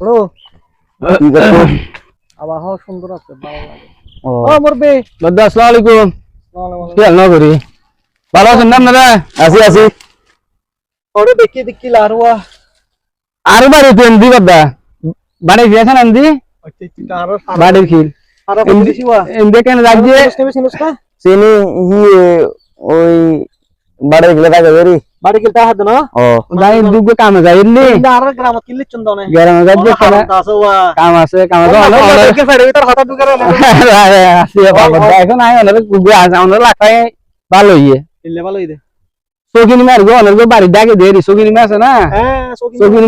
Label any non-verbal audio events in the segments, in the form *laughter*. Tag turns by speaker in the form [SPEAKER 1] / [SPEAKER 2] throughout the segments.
[SPEAKER 1] Bro
[SPEAKER 2] কি করছ
[SPEAKER 1] আবহাওয়া সুন্দর আছে ভালো লাগে
[SPEAKER 2] ও
[SPEAKER 1] মুরবি
[SPEAKER 2] দাদা আসসালামু আলাইকুম কি হাল করি ভালো আছেন না আপনারা আছি আছি
[SPEAKER 1] ওরে দেখি দেখি লারুয়া
[SPEAKER 2] আর বাড়ি তো এমদি বাদা বাড়ি এমদি
[SPEAKER 1] আরও
[SPEAKER 2] বাড়ির খিল কেন রাজ্যে চিনি ইয়ে ওই *laughs* বাড়ি ডাকে দেরি সকিনি আছে না?
[SPEAKER 1] হ্যাঁ সকি
[SPEAKER 2] সকিনি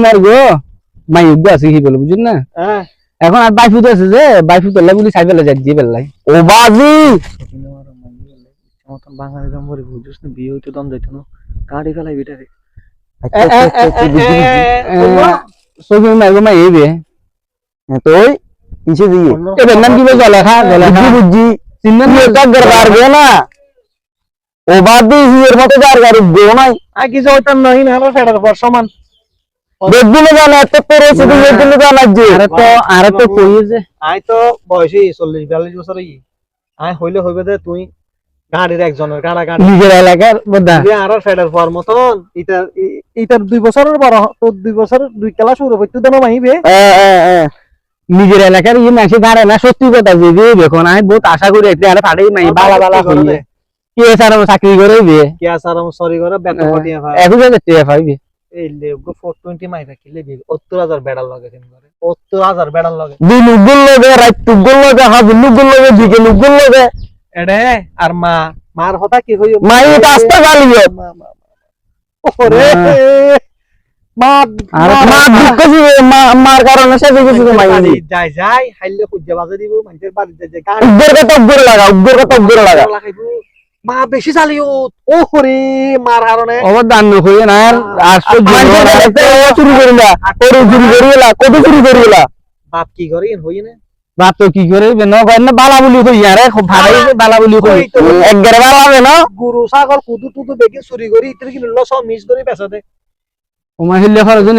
[SPEAKER 2] মাই উগ্গো আছে কি বলে বুঝুন না?
[SPEAKER 1] হ্যাঁ।
[SPEAKER 2] এখন আর বাইফুত আছে যে বাইফুত পেলে গুলি চাই পেলে যাই দিয়ে পেলাই ও বাজি!
[SPEAKER 1] মতন বাঙালি দম মরে বুঝছিস না বিয়ে হইতে দম যাইতো না গাড়ি ফেলাই বিটারে
[SPEAKER 2] মাই এইবে
[SPEAKER 3] তোই দিয়ে
[SPEAKER 2] কি বলে
[SPEAKER 3] গে ও বাদ দিয়ে হিয়ের মতো যার গাড়ি গো নাই
[SPEAKER 1] আর কিছু হইতাম নাই না হলো ফেড়ার পর সমান
[SPEAKER 3] দেখবি না জানা এত দেখবি জানা যে
[SPEAKER 2] আরে তো আরে তো কই যে
[SPEAKER 1] আই তো বয়সী চল্লিশ বিয়াল্লিশ বছর ই আই হইলে হইবে দে তুই গাড়ির একজনের গাড়া গাড়ি
[SPEAKER 2] নিজের এলাকার বোধা
[SPEAKER 1] যে আর ফেডার পর মতন। ইটার ইটার দুই বছরের বড় তোর দুই বছর দুই ক্লাস শুরু হইতে দেন মাহিবে
[SPEAKER 2] নিজের এলাকার ইয়ে মাসে গাড়ে না সত্যি কথা যে যে দেখুন আমি বহুত আশা করি একটা আরে পাঠাই নাই বালা বালা হইয়ে কি স্যার আমার চাকরি করে বে?
[SPEAKER 1] কি আসার আমি সরি করে বেতন। পাঠিয়ে ভাই।
[SPEAKER 2] এক হাজার টাকা পাইবে
[SPEAKER 1] এই লেগো 420 মাইরা কিলে দিবি 70000 বেড়াল লাগে দিন করে 70000 বেড়াল লাগে।
[SPEAKER 3] দিন উগুল লগে রাত উগুল লগে হাজ উগুল লগে দিকে উগুল লগে।
[SPEAKER 1] এডে আর মা। মার হতা কি হইও
[SPEAKER 3] মাই রাস্তা গালিও
[SPEAKER 1] মা, মা, মা। ওরে। মা
[SPEAKER 2] আর
[SPEAKER 3] মা দুঃখ ছিল মার কারণে শেষ মাই
[SPEAKER 1] যাই যাই হাইলে খুঁজে বাজে দিব মানুষের বাড়ি যাই যাই। গাড়ি
[SPEAKER 3] কথা উগ্গর লাগা উগ্গর কথা উগ্গর লাগা।
[SPEAKER 1] মা বেশি চালিও ও হরে মার কারণে।
[SPEAKER 2] অবর দান হইয়ে না আর আশ্চর্য
[SPEAKER 3] মানুষের বাড়িতে ও চুরি করিলা ওরে চুরি করিলা কত চুরি করিলা।
[SPEAKER 1] বাপ কি করে হই না।
[SPEAKER 2] তো কি করে ন কয় না বালা বলি কই আরে খুব বালা বলি কই
[SPEAKER 3] না?
[SPEAKER 1] গরু ছাগল কুদু টুদু দেখে চুরি করি ইতরে কি লস মিস করে বেচা দে
[SPEAKER 3] আই দুই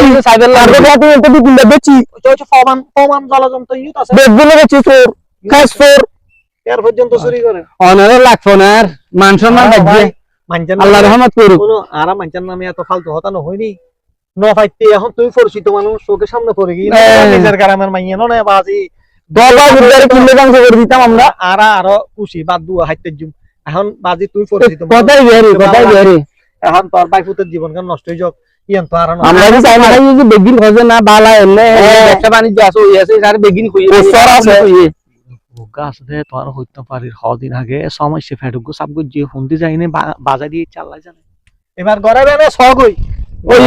[SPEAKER 3] তিনটা
[SPEAKER 2] সাইবেল
[SPEAKER 3] আর দুই তিনটা
[SPEAKER 1] তো ফমান ইউত আছে। এর পর্যন্ত চুরি করে।
[SPEAKER 2] অনারে মান সম্মান
[SPEAKER 1] মানজান
[SPEAKER 2] আল্লাহ রহমত করুক।
[SPEAKER 1] আরা মানজান নামে এত ফালতু হতানো হয়নি ন ফাইতে এখন তুই পরিচিত মানুষ চোখের সামনে পড়ে গিয়ে
[SPEAKER 2] হ্যাঁ।
[SPEAKER 1] নিজের গ্রামের মাইয়া না বাজি
[SPEAKER 3] দবা গুদারে কিনলে দাম করে দিতাম আমরা।
[SPEAKER 1] আরা আরও খুশি বাদ দুয়া হাইতে জুম। এখন বাজি তুই পরিচিত
[SPEAKER 2] কথাই বেরি কথাই বেরি
[SPEAKER 1] এখন তোর বাই ফুতের জীবন কেন নষ্ট হয়ে যাক ইয়ান তো আর
[SPEAKER 3] আমরা কি চাই না
[SPEAKER 2] এই যে বেগিন খোঁজে না বালা
[SPEAKER 3] হ্যাঁ।
[SPEAKER 2] ব্যবসা বাণিজ্য আছে ওই আছে আর বেগিন খুঁজে
[SPEAKER 3] আছে।
[SPEAKER 1] গাছ দে তোর হইতে পারির হদিন আগে ফেটুকু সব যে হুন্দি যাইনে বাজা দিয়ে চালাই জানে। এবার বেনে সগই
[SPEAKER 2] ওই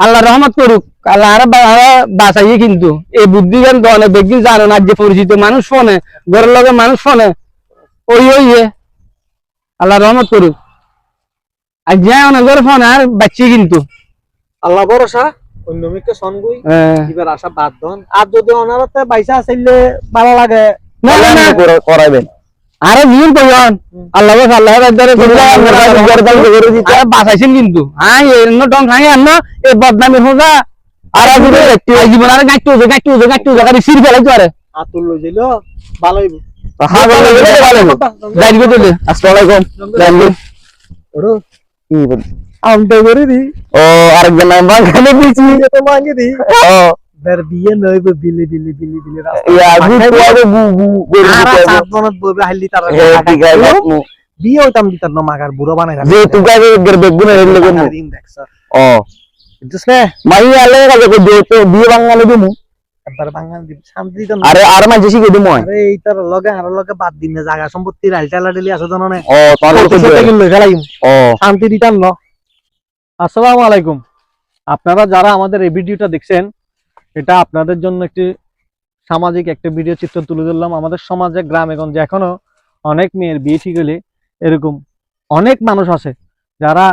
[SPEAKER 2] আল্লাহ রহমত করুক। আল্লাহ আর বাঁচাইয়ে কিন্তু। এই বুদ্ধি জ্ঞান তো অনেক বেগিন জানো না যে পরিচিত মানুষ ফোনে ঘরের লগে মানুষ ফোনে। ওই ওই আল্লাহ রহমত করুক। আর যে অনেক ঘরে ফোন আর বাচ্চি কিন্তু।
[SPEAKER 1] আল্লাহ ভরসা। অন্য মিকে সনগুই
[SPEAKER 2] হ্যাঁ।
[SPEAKER 1] এবার আশা বাদ দন। আর যদি অনারতে বাইসা চাইলে ভালো লাগে।
[SPEAKER 2] না না না।
[SPEAKER 3] করাইবেন।
[SPEAKER 2] আরে জীবন কইন আল্লাহ আল্লাহ রাজ্জারে বাঁচাইছেন কিন্তু। হাই এন্ন টং হাই আন্ন এ বদনামি হোজা আর আজকে দেখতে জীবন আরে গাইতে হোজা গাইতে হোজা গাইতে হোজা গাড়ি সির ফেলাই তো
[SPEAKER 1] আতুল লই যাইলো ভালো হইব।
[SPEAKER 3] হ্যাঁ ভালো ভালো
[SPEAKER 2] যাইবে তো
[SPEAKER 3] আসসালামু আলাইকুম
[SPEAKER 1] ওরো
[SPEAKER 3] কি বল
[SPEAKER 1] আমটা করে দি
[SPEAKER 3] ও আরেকজন নাম বাগানে দিছি
[SPEAKER 1] তো মাঙ্গে দি
[SPEAKER 3] ও
[SPEAKER 1] বের বিয়ে নইব বিলি বিলি বিলি বিলি রাস্তা
[SPEAKER 3] ইয়া গু তোরে গু গু
[SPEAKER 1] আর
[SPEAKER 3] গু
[SPEAKER 1] বইবে হাইলি তার
[SPEAKER 3] হে ঠিক আছে
[SPEAKER 1] বিয়ে হইতাম দিতার ন মাগার বুড়ো বানাই
[SPEAKER 3] যে তু গাবে গর বেগুন হেলে গন
[SPEAKER 1] দিন দেখছ
[SPEAKER 3] ও
[SPEAKER 1] বুঝছ
[SPEAKER 3] মাই আলে কাজে কো দে তো বিয়ে বাঙালি দিমু
[SPEAKER 1] একবার বাঙাল দিব শান্তি দিতাম
[SPEAKER 3] আরে আর মা জেসি দিমু
[SPEAKER 1] আরে এই তার লগে আর লগে বাদ দিন না জায়গা সম্পত্তি রাইল টালা আছে জানো
[SPEAKER 3] ও তাহলে তো
[SPEAKER 1] লই ফেলাইম
[SPEAKER 3] ও
[SPEAKER 1] শান্তি দিতাম ন আসসালামু আলাইকুম আপনারা যারা আমাদের এই ভিডিওটা দেখছেন এটা আপনাদের জন্য একটি সামাজিক একটা ভিডিও চিত্র তুলে ধরলাম আমাদের সমাজে, গ্রামে, গঞ্জে। এখনও অনেক মেয়ের বিয়ে ঠিক হলে এরকম অনেক মানুষ আছে যারা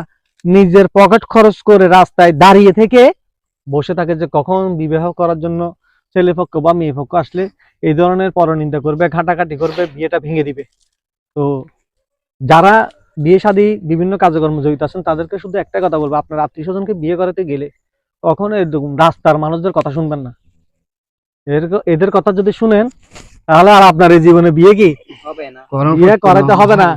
[SPEAKER 1] নিজের পকেট খরচ করে রাস্তায় দাঁড়িয়ে থেকে বসে থাকে যে কখন বিবাহ করার জন্য ছেলে পক্ষ বা মেয়ে পক্ষ আসলে এই ধরনের পরনিন্দা করবে, ঘাটাঘাটি করবে, বিয়েটা ভেঙে দিবে। তো যারা বিয়ে শাদী বিভিন্ন কার্যক্রমে জড়িত আছেন, তাদেরকে শুধু একটা কথা বলব, আপনার আত্মীয় স্বজনকে বিয়ে করাতে গেলে কখনো এরকম রাস্তার মানুষদের কথা শুনবেন না। এদের কথা যদি শুনেন তাহলে আর আপনার এই জীবনে বিয়ে কি?
[SPEAKER 4] হবে না।
[SPEAKER 1] বিয়ে করাইতে হবে। না।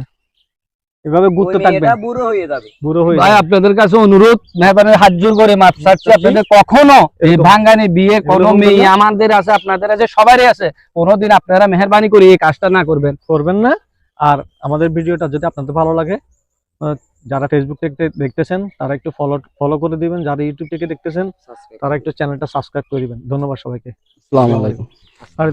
[SPEAKER 1] এভাবে ঘুরতে
[SPEAKER 4] ওই বুড়ো হয়ে যাবে।
[SPEAKER 1] বুড়ো হয়ে
[SPEAKER 2] ভাই আপনাদের কাছে অনুরোধ মেহরবানি হাত জোর করে মাপ চাচ্ছি আপনাদের কখনো এই ভাঙ্গানি বিয়ে কোনো মেয়ে আমাদের আছে আপনাদের আছে সবারই আছে কোনোদিন আপনারা মেহরবানি করে এই কাজটা না করবেন।
[SPEAKER 1] করবেন না। আর আমাদের ভিডিওটা যদি আপনাদের ভালো লাগে যারা ফেসবুক থেকে দেখতেছেন তারা একটু ফলো ফলো করে দিবেন। যারা ইউটিউব থেকে দেখতেছেন তারা একটু চ্যানেলটা সাবস্ক্রাইব করে দিবেন। ধন্যবাদ সবাইকে।
[SPEAKER 2] আসসালামু আলাইকুম।
[SPEAKER 1] আর